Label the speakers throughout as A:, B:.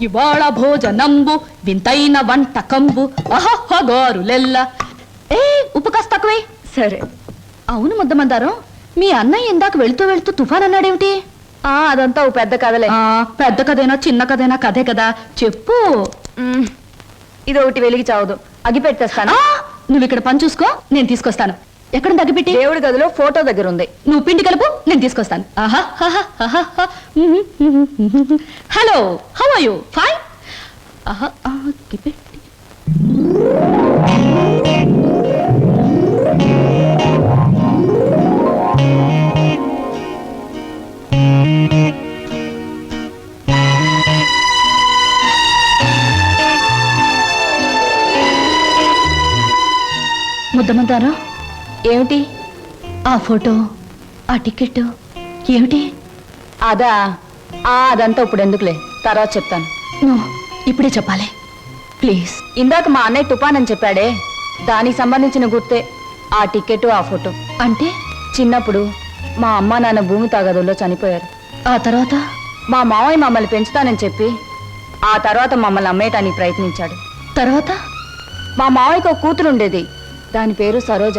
A: ఇవాళ భోజనంబు వింతైన వంటకంబు. అహహ గోరులెల్ల. ఏ ఉప్పు కాస్త తక్కువే.
B: సరే.
A: అవును ముద్దమందారం. మీ అన్నయ్య ఇందాక వెళ్తూ వెళ్తూ తుఫాన్ అన్నాడేమిటి
B: ఆ అదంతా ఓ పెద్ద కథలే.
A: పెద్ద కథైనా చిన్న కథైనా? కథే కదా. చెప్పు.
B: ఇది ఒకటి వెలిగి చావదు. అగి పెట్టేస్తాను.
A: ఆ, నువ్వు ఇక్కడ పని చూసుకో నేను తీసుకొస్తాను. ఎక్కడ తగ్గిపెట్టి
B: దేవుడి గదిలో ఫోటో దగ్గర ఉంది.
A: నువ్వు పిండి కలుపు నేను తీసుకొస్తాను. Hello how are you? Fine. ముద్దమందారా
B: ఏమిటి?
A: ఆ ఫోటో ఆ టికెట్ ఏమిటి?
B: అదా ఆ అదంతా ఇప్పుడు ఎందుకులే? తర్వాత చెప్తాను.
A: నో ఇప్పుడే చెప్పాలి. ప్లీజ్.
B: ఇందాక మా అన్నయ్య తుఫాన్ అని చెప్పాడే. దానికి సంబంధించిన గుర్తే ఆ టికెట్ ఆ ఫోటో.
A: అంటే?
B: చిన్నప్పుడు మా అమ్మ నాన్న భూమి తాగదుల్లో చనిపోయారు.
A: ఆ తర్వాత?
B: మా మావయ్య మమ్మల్ని పెంచుతానని చెప్పి ఆ తర్వాత మమ్మల్ని అమ్మేయటానికి ప్రయత్నించాడు.
A: తర్వాత?
B: మా మావయ్యకు ఒక కూతురు ఉండేది దాని పేరు సరోజ.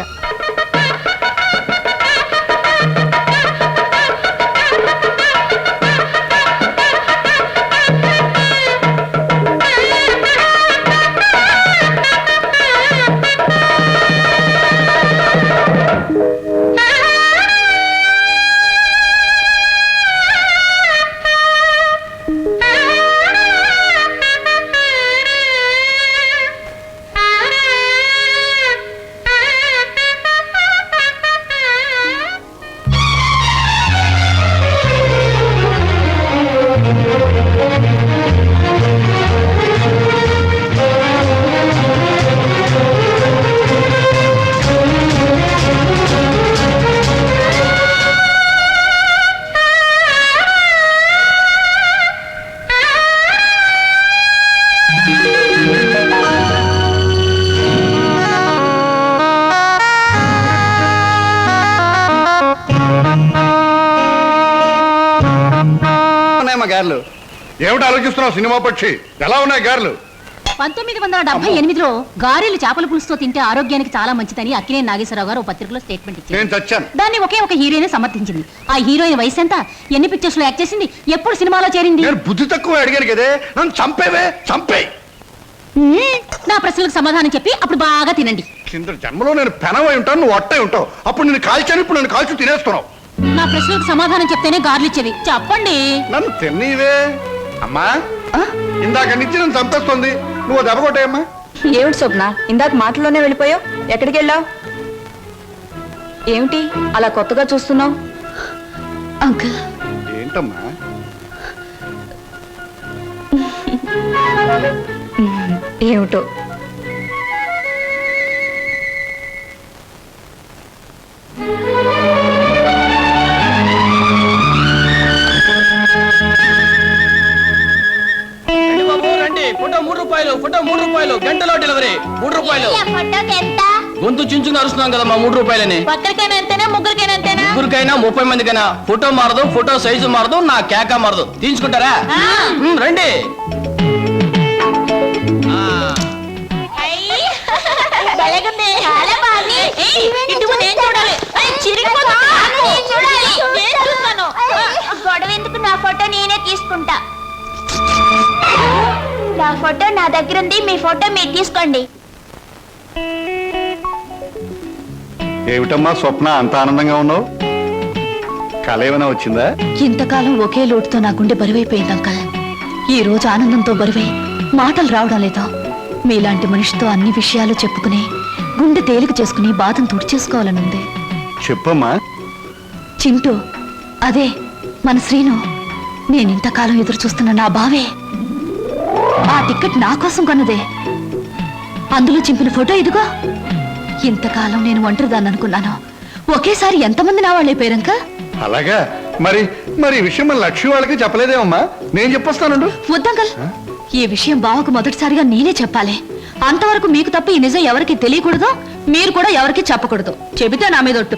C: గారెలు. ఏమిటి ఆలోచిస్తున్నావు సినిమా పక్షి? ఎలా ఉన్నాయి గారెలు?
D: పంతొమ్మిది వందల డెబ్బై ఎనిమిదిలో గారెలు చేపల పులుసుతో తింటే ఆరోగ్యానికి చాలా మంచిదని అక్కినే నాగేశ్వరరావు గారు పత్రికలో స్టేట్మెంట్ ఇచ్చారు.
C: నేను
D: దాన్ని ఒకే ఒక హీరోయిన్ సమర్థించింది. ఆ హీరోయిన్ వయసు ఎంత? ఎన్ని పిక్చర్స్లో యాక్ట్ చేసింది? ఎప్పుడు సినిమాలో చేరింది?
C: నేను బుద్ధి తక్కువ అడిగాను కదే. నన్ను చంపేవే చంపే.
D: నా ప్రశ్నలకు సమాధానం చెప్పి అప్పుడు బాగా తినండి.
C: కింద జన్మలో నేను పెనవై ఉంటాను నువ్వు అట్టై ఉంటావు. అప్పుడు నేను కాల్చాను ఇప్పుడు నన్ను కాల్చి తినేస్తున్నావు.
D: నా ప్రశ్నలకు సమాధానం చెప్తేనే గార్లు ఇచ్చేవి చెప్పండి.
C: నన్ను తిన్నీవే. అమ్మా ఇందాక నుంచి నన్ను చంపేస్తుంది నువ్వు దెబ్బ కొట్టాయమ్మా.
B: ఏమిటి స్వప్న? ఇందాక మాటల్లోనే వెళ్ళిపోయావు. ఎక్కడికి వెళ్ళావు? ఏమిటి? అలా కొత్తగా చూస్తున్నావు?
A: అంకుల్.
C: ఏంటమ్మా?
B: ఏమిటో?
E: రండి ఫోటో మూడు రూపాయలు ఫోటో మూడు రూపాయలు గంటలో డెలివరీ మూడు రూపాయలు.
D: ఫోటోకి ఎంత?
E: గొంతు చించుకుని అరుస్తున్నాం కదా మా మూడు రూపాయలని.
D: ఒక్కరికైనా ఎంతేనా ముగ్గురికైనా ఎంతేనా?
E: ముగ్గురికైనా ముప్పై మందికైనా. ఫోటో మారదు ఫోటో సైజు మారదు నా కేక మారదు. తీసుకుంటారా మ్, రండి.
D: చాలా బాగుంది. ఇటు నేను చూడాలి?
F: గొడవ ఎందుకు? నా ఫోటో నేనే తీసుకుంటా. నా ఫోటో నా దగ్గర ఉంది. మీ ఫోటో మీరు తీసుకోండి.
C: ఏమిటమ్మా స్వప్న? అంత ఆనందంగా ఉన్నావు? కళ ఏమైనా వచ్చిందా?
A: ఇంతకాలం ఒకే లోటుతో నా గుండె బరువైపోయింది అంకల్. ఈ రోజు ఆనందంతో బరువై మాటలు రావడం లేదు. మీలాంటి మనిషితో అన్ని విషయాలు చెప్పుకుని గుండె తేలిక చేసుకుని బాధను తుడిచేసుకోవాలనుంది
C: చెప్పమ్మా.
A: చింటూ అదే మన శ్రీను. నేను ఇంతకాలం ఎదురు చూస్తున్న నా బావే. ఆ టికెట్ నా కోసం కొన్నదే. అందులో చింపిన ఫోటో ఇదిగో. ఇంతకాలం నేను ఒంటరిదాన్ని అనుకున్నాను. ఒకేసారి ఎంతమంది నా వాళ్ళే పేరంక
C: అలాగా. మరి మరి ఈ విషయం మన లక్ష్మి వాళ్ళకి చెప్పలేదేమమ్మా? నేను చెప్పొస్తానండు.
A: వద్దంకల్ ఈ విషయం బావకు మొదటిసారిగా నేనే చెప్పాలి. అంతవరకు మీకు తప్ప ఈ నిజం ఎవరికి తెలియకూడదు. మీరు కూడా ఎవరికి చెప్పకూడదు. చెబితే నా మీద ఒట్టు.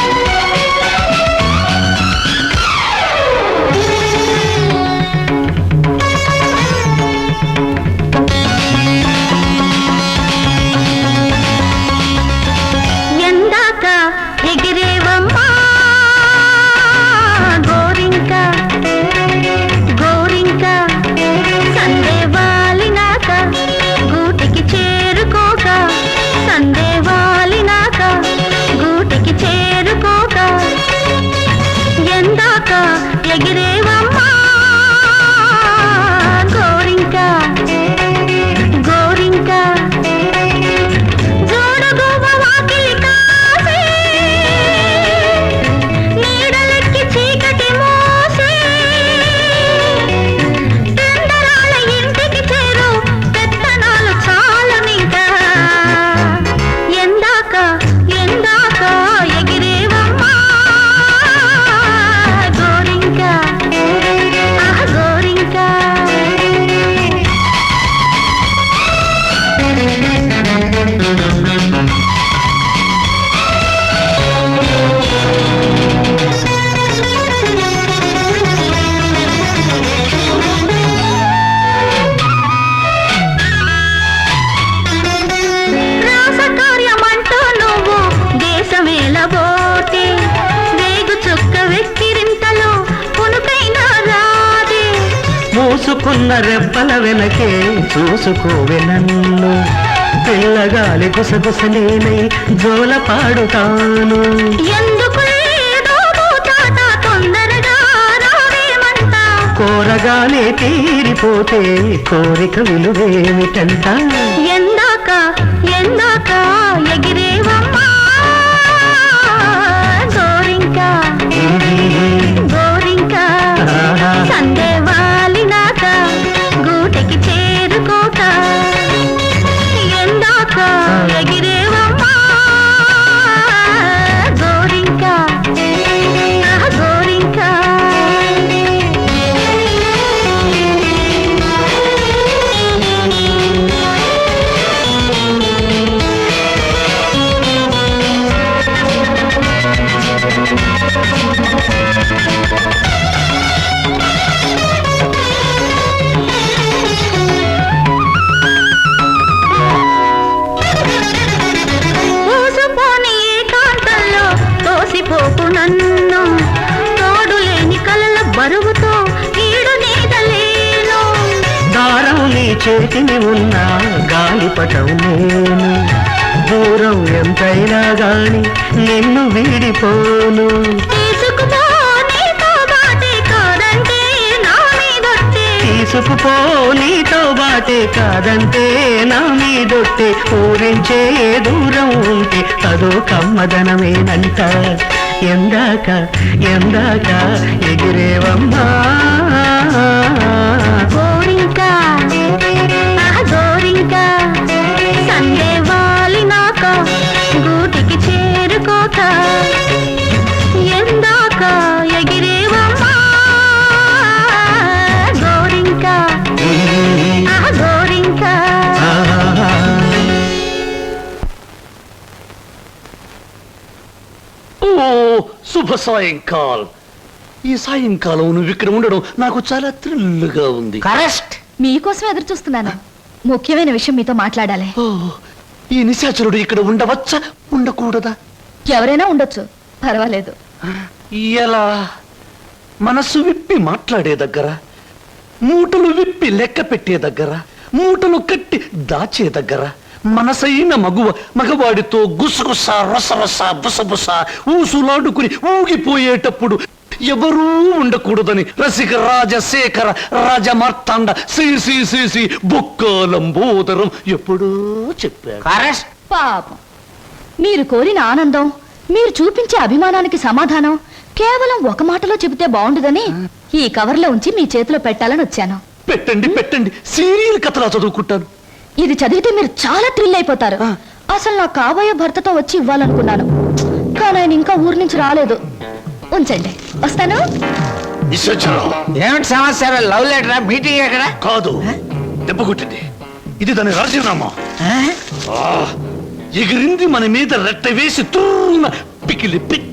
F: ఎగిరే
G: మూసుకున్న రెప్పల వెనకే చూసుకోవె నన్ను. పిల్లగాలి గుసగుసలేనై జోల పాడుతాను. కోరగానే తీరిపోతే కోరిక విలువేమిటంట? చేతిని ఉన్న గాలిపటం నేను. దూరం ఎంతైనా గాని నిన్ను వీడిపోను.
F: తీసుకుపో నీతో బాటే కాదంటే నా మీదొట్టే.
G: ఊరించే దూరం ఉంటే అదో కమ్మదనమేనంట. ఎందాక ఎందాక ఎగిరేవమ్మా.
H: ఓ శుభ సాయంకాల్. ఈ సాయంకాలం నువ్వు ఇక్కడ ఉండడం నాకు చాలా థ్రిల్గా ఉంది.
E: కరెస్ట్
A: మీకోసం ఎదురు చూస్తున్నాను ముఖ్యమైన విషయం మీతో మాట్లాడాలి.
H: ఓ, ఈ నిశాచరుడు ఇక్కడ ఉండవచ్చా? ఉండకూడదా?
A: ఎవరైనా ఉండొచ్చు. పర్వాలేదు.
H: ఎలా? మనసు విప్పి మాట్లాడే దగ్గర మూటలు విప్పి లెక్క పెట్టే దగ్గర మూటలు కట్టి దాచే దగ్గర మనసైన మగువ మగవాడితో గుసగుస రసరస బుసబుస ఊసులాడుకుని ఊగిపోయేటప్పుడు ఎవరూ ఉండకూడదని రసిక రాజశేఖర రాజమార్తాండ శ్రీ శ్రీ శ్రీ శ్రీ బొక్కాలంబోదరం ఎప్పుడూ చెప్పాడు.
E: కరెస్ట్
A: పాపం. మీరు కోరిన ఆనందం మీరు చూపించే అభిమానానికి సమాధానం కేవలం ఒక మాటలో చెబితే బాగుండదని ఈ కవర్లో ఉంచి మీ చేతిలో పెట్టాలని వచ్చాను.
H: పెట్టండి పెట్టండి. సీరియల్ కథలా చదువుకుంటాను.
A: ఇది చదివితే మీరు చాలా థ్రిల్ అయిపోతారు. అసలు నా కాబోయే భర్తతో వచ్చి ఇవ్వాలనుకున్నాను. కానీ ఆయన ఇంకా ఊరి నుంచి రాలేదు. ఉంచండి. వస్తాను?
I: ఏమిటి సమాచారం? లవ్ లెటరా? మీటింగ్ ఎక్కడ?
H: కాదు. దెబ్బ కొట్టింది. ఇది దాని రాజీనామా. ఆ, ఎగిరింది మన మీద రెట్ట వేసి తూన పికిలి పిక్